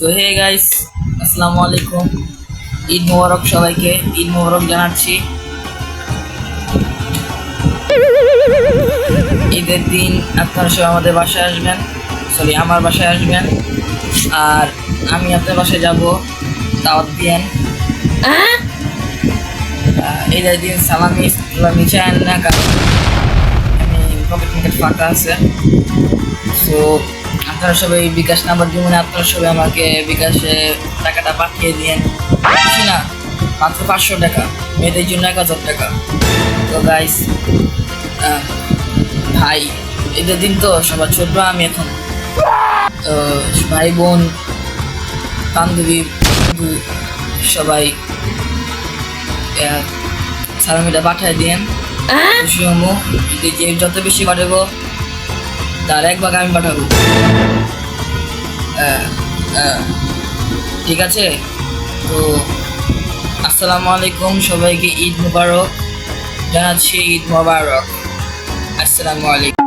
So hey guys আসসালামু আলাইকুম ঈদ মোবারক সবাইকে ঈদ মোবারক জানাচ্ছি। ঈদের দিন আপনারা সবাই আমাদের বাসায় আসবেন। সরি আমার বাসায় আসবেন। আর আমি আপনার বাসায় যাব দাওয়াত দিয়েন। আহ, ঈদের দিন সালামি সালামি চান না কারণ আমি পকেট পকেট ফাঁকা আছে। সো আপনারা সবাই বিকাশ নাম্বার দিবেন আপনারা সবাই আমাকে বিকাশে টাকাটা পাঠিয়ে দিয়েন। বেশি না? মাত্র পাঁচশো টাকা। মেয়েদের জন্য এক হাজার টাকা। তো গাইস ভাই এদের দিন তো সবার ছোট আমি এখন। তো ভাই বোন বান্ধবী বন্ধু সবাই সালামিটা পাঠিয়ে দিন খুশি হমু যে যত বেশি পাঠাবো তার এক ভাগ আমি পাঠাবো। আহ, আহ, ঠিক আছে? তো আসসালামু আলাইকুম সবাইকে ঈদ মুবারক। জানাচ্ছি ঈদ মুবারক। আসসালামু আলাইকুম।